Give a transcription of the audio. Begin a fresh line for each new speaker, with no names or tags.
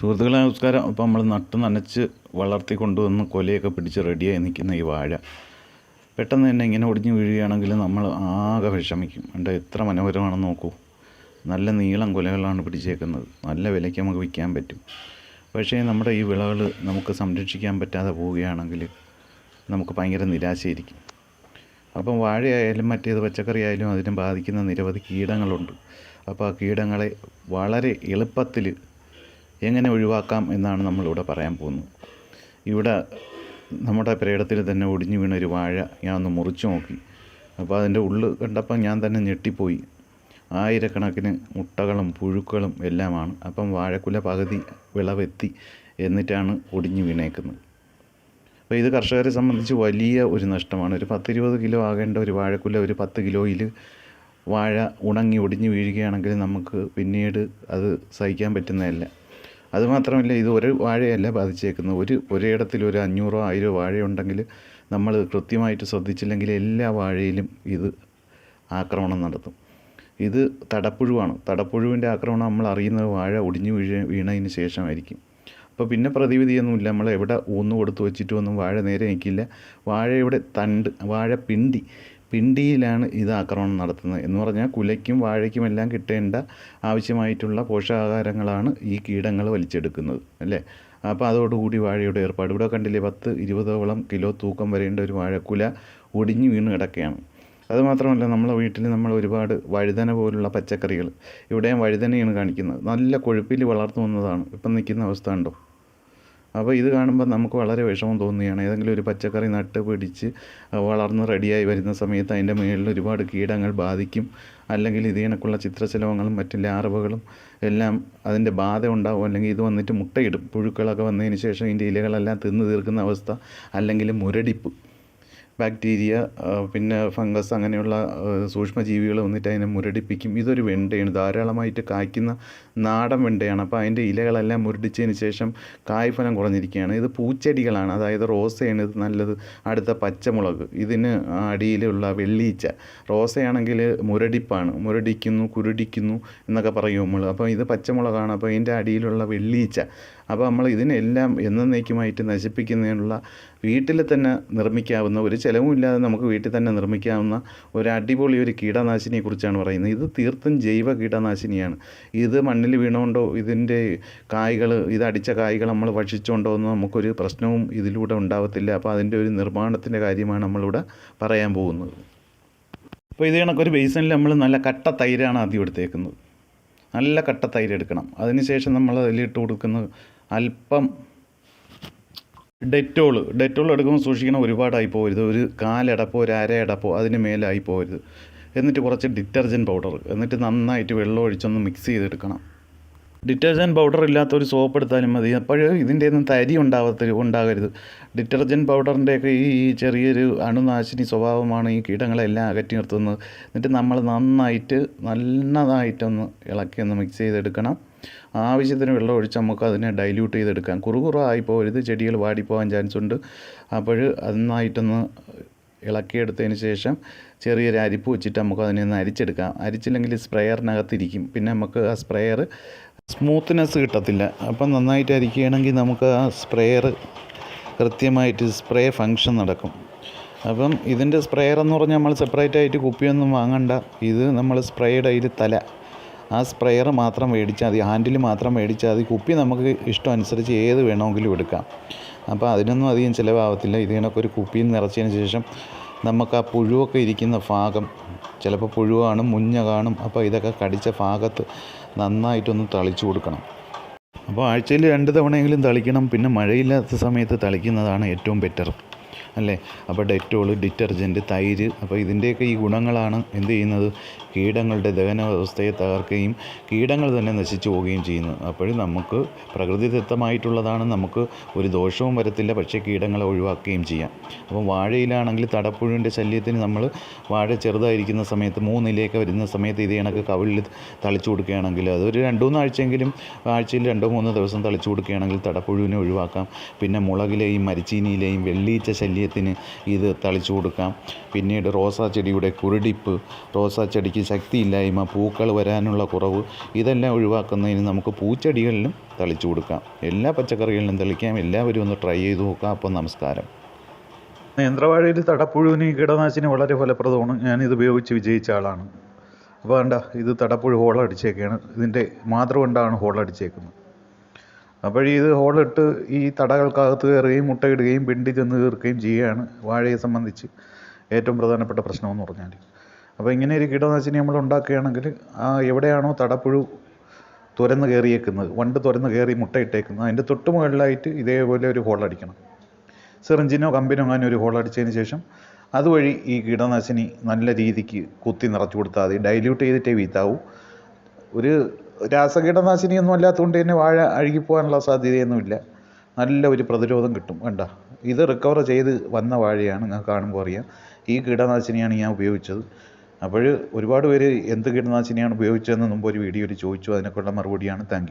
സുഹൃത്തുക്കളെ നമസ്കാരം. അപ്പോൾ നമ്മൾ നട്ട് നനച്ച് വളർത്തി കൊണ്ടുവന്ന് കൊലയൊക്കെ പിടിച്ച് റെഡിയായി നിൽക്കുന്ന ഈ വാഴ. പെട്ടെന്ന് തന്നെ ഇങ്ങനെ ഒടിഞ്ഞു വീഴുകയാണെങ്കിൽ നമ്മൾ ആകെ വിഷമിക്കും. എന്റെ എത്ര മനോഹരമാണെന്ന് നോക്കൂ. നല്ല നീളം കൊലകളാണ് പിടിച്ചേക്കുന്നത്. നല്ല വിലയ്ക്ക് നമുക്ക് വിൽക്കാൻ പറ്റും. പക്ഷേ നമ്മുടെ ഈ വിളകൾ നമുക്ക് സംരക്ഷിക്കാൻ പറ്റാതെ പോവുകയാണെങ്കിൽ നമുക്ക് ഭയങ്കര നിരാശയായിരിക്കും. അപ്പം വാഴയായാലും മറ്റേത് പച്ചക്കറി ആയാലും അതിനെ ബാധിക്കുന്ന നിരവധി കീടങ്ങളുണ്ട്. അപ്പോൾ ആ കീടങ്ങളെ വളരെ എളുപ്പത്തിൽ എങ്ങനെ ഒഴിവാക്കാം എന്നാണ് നമ്മളിവിടെ പറയാൻ പോകുന്നത്. ഇവിടെ നമ്മുടെ പേടത്തിൽ തന്നെ ഒടിഞ്ഞു വീണ ഒരു വാഴ ഞാൻ ഒന്ന് മുറിച്ചു നോക്കി. അപ്പോൾ അതിന്റെ ഉള്ളു കണ്ടപ്പോൾ ഞാൻ തന്നെ ഞെട്ടിപ്പോയി. ആയിരക്കണക്കിന് മുട്ടകളും പുഴുക്കളും എല്ലാമാണ്. അപ്പം വാഴക്കുല പകുതി വിളവെത്തി എന്നിട്ടാണ് ഒടിഞ്ഞു വീണേക്കുന്നത്. അപ്പോൾ ഇത് കർഷകരെ സംബന്ധിച്ച് വലിയ ഒരു നഷ്ടമാണ്. ഒരു പത്തിരുപത് കിലോ ആകേണ്ട ഒരു വാഴക്കുല ഒരു പത്ത് കിലോയിൽ വാഴ ഉണങ്ങി ഒടിഞ്ഞു വീഴുകയാണെങ്കിൽ നമുക്ക് പിന്നീട് അത് സഹിക്കാൻ പറ്റുന്നതല്ല. അതുമാത്രമല്ല ഇത് ഒരു വാഴയല്ല ബാധിച്ചേക്കുന്നത്. ഒരു ഒരിടത്തിൽ ഒരു അഞ്ഞൂറോ ആയിരോ വാഴയുണ്ടെങ്കിൽ നമ്മൾ കൃത്യമായിട്ട് ശ്രദ്ധിച്ചില്ലെങ്കിൽ എല്ലാ വാഴയിലും ഇത് ആക്രമണം നടത്തും. ഇത് തടപ്പുഴുവാണ്. തടപ്പുഴുവിന്റെ ആക്രമണം നമ്മൾ അറിയുന്നത് വാഴ ഒടിഞ്ഞു വീഴ വീണതിന് ശേഷമായിരിക്കും. അപ്പോൾ പിന്നെ പ്രതിവിധിയൊന്നുമില്ല. നമ്മൾ എവിടെ ഊന്നു കൊടുത്ത് വെച്ചിട്ടൊന്നും വാഴ നേരെ നിൽക്കില്ല. വാഴയുടെ തണ്ട് വാഴ പിണ്ടി പിണ്ടിയിലാണ് ഇത് ആക്രമണം നടത്തുന്നത്. എന്ന് പറഞ്ഞാൽ കുലയ്ക്കും വാഴയ്ക്കും എല്ലാം കിട്ടേണ്ട ആവശ്യമായിട്ടുള്ള പോഷകാഹാരങ്ങളാണ് ഈ കീടങ്ങൾ വലിച്ചെടുക്കുന്നത്. അല്ലേ? അപ്പോൾ അതോടുകൂടി വാഴയുടെ ഏർപ്പാട്. ഇവിടെ കണ്ടില്ലേ പത്ത് ഇരുപതോളം കിലോ തൂക്കം വരേണ്ട ഒരു വാഴക്കുല ഒടിഞ്ഞു വീണ് കിടക്കുകയാണ്. അതുമാത്രമല്ല നമ്മളെ വീട്ടിൽ നമ്മൾ ഒരുപാട് വഴുതന പോലുള്ള പച്ചക്കറികൾ ഇവിടെയും വഴുതനയാണ് കാണിക്കുന്നത്. നല്ല കൊഴുപ്പിൽ വളർന്നു വന്നതാണ്. ഇപ്പം നിൽക്കുന്ന അവസ്ഥ ഉണ്ടോ അപ്പോൾ ഇത് കാണുമ്പോൾ നമുക്ക് വളരെ വിഷമം തോന്നുകയാണ്. ഏതെങ്കിലും ഒരു പച്ചക്കറി നട്ട് പിടിച്ച് വളർന്ന് റെഡിയായി വരുന്ന സമയത്ത് അതിന്റെ മുകളിൽ ഒരുപാട് കീടങ്ങൾ ബാധിക്കും. അല്ലെങ്കിൽ ഇത് കണക്കുള്ള ചിത്രശലഭങ്ങളും മറ്റ് ലാർവകളും എല്ലാം അതിന്റെ ബാധ ഉണ്ടാവും. അല്ലെങ്കിൽ ഇത് വന്നിട്ട് മുട്ടയിടും. പുഴുക്കളൊക്കെ വന്നതിന് ശേഷം ഇതിന്റെ ഇലകളെല്ലാം തിന്ന് തീർക്കുന്ന അവസ്ഥ. അല്ലെങ്കിൽ മുരടിപ്പ്. ബാക്ടീരിയ പിന്നെ ഫംഗസ് അങ്ങനെയുള്ള സൂക്ഷ്മജീവികൾ വന്നിട്ട് അതിനെ മുരടിപ്പിക്കും. ഇതൊരു വെണ്ടയാണ്. ധാരാളമായിട്ട് കായ്ക്കുന്ന നാടൻ വെണ്ടയാണ്. അപ്പോൾ അതിന്റെ ഇലകളെല്ലാം മുരടിച്ചതിന് ശേഷം കായ്ഫലം കുറഞ്ഞിരിക്കുകയാണ്. ഇത് പൂച്ചെടികളാണ്. അതായത് റോസയാണ് ഇത് നല്ലത്. അടുത്ത പച്ചമുളക്. ഇതിന് അടിയിലുള്ള വെള്ളീച്ച. റോസയാണെങ്കിൽ മുരടിപ്പാണ്. മുരടിക്കുന്നു കുരുടിക്കുന്നു എന്നൊക്കെ പറയും നമ്മൾ. അപ്പോൾ ഇത് പച്ചമുളകാണ്. അപ്പോൾ ഇതിന്റെ അടിയിലുള്ള വെള്ളീച്ച. അപ്പോൾ നമ്മൾ ഇതിനെല്ലാം എന്നേക്കുമായിട്ട് നശിപ്പിക്കുന്നതിനുള്ള വീട്ടിൽ തന്നെ നിർമ്മിക്കാവുന്ന ഒരു ചിലവുമില്ലാതെ നമുക്ക് വീട്ടിൽ തന്നെ നിർമ്മിക്കാവുന്ന ഒരു അടിപൊളി ഒരു കീടനാശിനിയെക്കുറിച്ചാണ് പറയുന്നത്. ഇത് തീർത്തും ജൈവ കീടനാശിനിയാണ്. ഇത് മണ്ണിൽ വീണുകൊണ്ടോ ഇതിന്റെ കായ്കൾ ഇത് അടിച്ച കായ്കൾ നമ്മൾ ഭക്ഷിച്ചുകൊണ്ടോ ഒന്നും നമുക്കൊരു പ്രശ്നവും ഇതിലൂടെ ഉണ്ടാവത്തില്ല. അപ്പോൾ അതിന്റെ ഒരു നിർമ്മാണത്തിന്റെ കാര്യമാണ് നമ്മളിവിടെ പറയാൻ പോകുന്നത്. അപ്പോൾ ഇത് കണക്കൊരു ബേസണിൽ നമ്മൾ നല്ല കട്ട തൈരാണ് ആദ്യം എടുത്തേക്കുന്നത്. നല്ല കട്ട തൈര് എടുക്കണം. അതിനുശേഷം നമ്മൾ അതിലിട്ട് കൊടുക്കുന്ന അല്പം ഡെറ്റോൾ ഡെറ്റോൾ എടുക്കുമ്പോൾ സൂക്ഷിക്കണം ഒരുപാടായി പോകരുത്. ഒരു കാലടപ്പോ ഒരു അരയടപ്പോ അതിന് മേലായി പോകരുത്. എന്നിട്ട് കുറച്ച് ഡിറ്റർജന്റ് പൗഡർ എന്നിട്ട് നന്നായിട്ട് വെള്ളം ഒഴിച്ചൊന്ന് മിക്സ് ചെയ്തെടുക്കണം. ഡിറ്റർജന്റ് പൗഡർ ഇല്ലാത്ത ഒരു സോപ്പ് എടുത്താലും മതി. അപ്പോൾ ഇതിന്റെ ഒന്നും തരി ഉണ്ടാവത്ത ഉണ്ടാകരുത്. ഡിറ്റർജന്റ് പൗഡറിന്റെയൊക്കെ ഈ ചെറിയൊരു അണുനാശിനി സ്വഭാവമാണ് ഈ കീടങ്ങളെല്ലാം അകറ്റി നിർത്തുന്നത്. എന്നിട്ട് നമ്മൾ നന്നായിട്ട് നല്ലതായിട്ടൊന്ന് ഇളക്കി ഒന്ന് മിക്സ് ചെയ്തെടുക്കണം. ആവശ്യത്തിന് വെള്ളം ഒഴിച്ച് നമുക്ക് അതിനെ ഡൈല്യൂട്ട് ചെയ്തെടുക്കാം. കുറുകുറായി പോരുത് ചെടികൾ വാടിപ്പോകാൻ ചാൻസ് ഉണ്ട്. അപ്പോൾ നന്നായിട്ടൊന്ന് ഇളക്കിയെടുത്തതിന് ശേഷം ചെറിയൊരു അരിപ്പ് വെച്ചിട്ട് നമുക്ക് അതിനെ ഒന്ന് അരിച്ചെടുക്കാം. അരിച്ചില്ലെങ്കിൽ സ്പ്രെയറിനകത്തിരിക്കും. പിന്നെ നമുക്ക് ആ സ്പ്രെയർ സ്മൂത്ത്നെസ് കിട്ടത്തില്ല. അപ്പം നന്നായിട്ട് അരിക്കുകയാണെങ്കിൽ നമുക്ക് ആ സ്പ്രെയർ കൃത്യമായിട്ട് സ്പ്രേ ഫങ്ഷൻ നടക്കും. അപ്പം ഇതിന്റെ സ്പ്രെയർ എന്ന് പറഞ്ഞാൽ നമ്മൾ സെപ്പറേറ്റ് ആയിട്ട് കുപ്പിയൊന്നും വാങ്ങണ്ട. ഇത് നമ്മൾ സ്പ്രേയുടെ അതിൽ തല. ആ സ്പ്രെയർ മാത്രം മേടിച്ചാൽ മതി ഹാൻഡിൽ മാത്രം മേടിച്ചാൽ മതി. കുപ്പി നമുക്ക് ഇഷ്ടം അനുസരിച്ച് ഏത് വേണമെങ്കിലും എടുക്കാം. അപ്പോൾ അതിനൊന്നും അധികം ചിലവാകത്തില്ല ഇതിനൊക്കെ ഒരു കുപ്പിയിൽ നിറച്ചതിന് ശേഷം നമുക്ക് ആ പുഴുവൊക്കെ ഇരിക്കുന്ന ഭാഗം ചിലപ്പോൾ പുഴു കാണും മുഞ്ഞ കാണും. അപ്പോൾ ഇതൊക്കെ കടിച്ച ഭാഗത്ത് നന്നായിട്ടൊന്ന് തളിച്ചു കൊടുക്കണം. അപ്പോൾ ആഴ്ചയിൽ രണ്ട് തവണയെങ്കിലും തളിക്കണം. പിന്നെ മഴയില്ലാത്ത സമയത്ത് തളിക്കുന്നതാണ് ഏറ്റവും ബെറ്റർ അല്ലേ? അപ്പോൾ ഡെറ്റോൾ ഡിറ്റർജന്റ് തൈര് അപ്പോൾ ഇതിന്റെയൊക്കെ ഈ ഗുണങ്ങളാണ് എന്ത് ചെയ്യുന്നത്? കീടങ്ങളുടെ ദഹന വ്യവസ്ഥയെ തകർക്കുകയും കീടങ്ങൾ തന്നെ നശിച്ചു പോവുകയും ചെയ്യുന്നു. അപ്പോഴും നമുക്ക് പ്രകൃതിദത്തമായിട്ടുള്ളതാണ് നമുക്ക് ഒരു ദോഷവും വരത്തില്ല. പക്ഷേ കീടങ്ങളെ ഒഴിവാക്കുകയും ചെയ്യാം. അപ്പം വാഴയിലാണെങ്കിൽ തടപ്പുഴുവിന്റെ ശല്യത്തിന് നമ്മൾ വാഴ ചെറുതായിരിക്കുന്ന സമയത്ത് മൂന്നിലേക്ക് വരുന്ന സമയത്ത് ഇത് കണക്ക് കവിളിൽ തളിച്ചു കൊടുക്കുകയാണെങ്കിൽ അതൊരു രണ്ടു മൂന്നാഴ്ചയെങ്കിലും ആഴ്ചയിൽ രണ്ടോ മൂന്നോ ദിവസം തളിച്ചു കൊടുക്കുകയാണെങ്കിൽ തടപ്പുഴുവിനെ ഒഴിവാക്കാം. പിന്നെ മുളകിലെയും മരിച്ചീനിയിലെയും വെള്ളീച്ച ശല്യത്തിന് ഇത് തളിച്ചു കൊടുക്കാം. പിന്നീട് റോസാ ചെടിയുടെ കുരുടിപ്പ് റോസാ ചെടിക്ക് ശക്തിയില്ലായ്മ പൂക്കൾ വരാനുള്ള കുറവ് ഇതെല്ലാം ഒഴിവാക്കുന്നതിന് നമുക്ക് പൂച്ചെടികളിലും തളിച്ചു കൊടുക്കാം. എല്ലാ പച്ചക്കറികളിലും തളിക്കാം. എല്ലാവരും ഒന്ന് ട്രൈ ചെയ്ത് നോക്കാം. അപ്പോൾ നമസ്കാരം. നേന്ത്രവാഴയിൽ തടപ്പുഴുവിന് കീടനാശിനി വളരെ ഫലപ്രദമാണ്. ഞാനിത് ഉപയോഗിച്ച് വിജയിച്ച ആളാണ്. അപ്പോൾ വേണ്ട ഇത് തടപ്പുഴു ഹോളടിച്ചേക്കാണ്. ഇതിന്റെ മാതൃകൊണ്ടാണ് ഹോളടിച്ചേക്കുന്നത്. അപ്പോൾ ഇത് ഹോളിട്ട് ഈ തടകൾക്കകത്ത് കയറുകയും മുട്ടയിടുകയും പിണ്ടി ചെന്ന് തീർക്കുകയും ചെയ്യുകയാണ് വാഴയെ സംബന്ധിച്ച് ഏറ്റവും പ്രധാനപ്പെട്ട പ്രശ്നമെന്ന് പറഞ്ഞാൽ. അപ്പോൾ ഇങ്ങനെ ഒരു കീടനാശിനി നമ്മൾ ഉണ്ടാക്കുകയാണെങ്കിൽ ആ എവിടെയാണോ തടപ്പുഴു തുരന്ന് കയറിയേക്കുന്നത് വണ്ട് തുരന്ന് കയറി മുട്ടയിട്ടേക്കുന്നത് അതിന്റെ തൊട്ട് മുകളിലായിട്ട് ഇതേപോലെ ഒരു ഹോളടിക്കണം സിറിഞ്ചിനോ കമ്പിനോ അങ്ങനെ ഒരു ഹോളടിച്ചതിന് ശേഷം അതുവഴി ഈ കീടനാശിനി നല്ല രീതിക്ക് കുത്തി നിറച്ചു കൊടുത്താൽ മതി. ഡൈല്യൂട്ട് ചെയ്തിട്ടേ വീത്താവൂ. ഒരു രാസകീടനാശിനിയൊന്നും അല്ലാത്തതുകൊണ്ട് തന്നെ വാഴ അഴുകിപ്പോകാനുള്ള സാധ്യതയൊന്നുമില്ല. നല്ല ഒരു പ്രതിരോധം കിട്ടും. കണ്ട? ഇത് റിക്കവർ ചെയ്ത് വന്ന വാഴയാണ്. നിങ്ങൾക്ക് കാണുമ്പോൾ അറിയാം. ഈ കീടനാശിനിയാണ് ഞാൻ ഉപയോഗിച്ചത്. അപ്പോൾ ഒരുപാട് പേര് എന്ത് കീടനാശിനിയാണ് ഉപയോഗിച്ചതെന്ന് മുമ്പ് ഒരു വീഡിയോയിൽ ചോദിച്ചു. അതിനൊക്കെയുള്ള മറുപടിയാണ്. താങ്ക്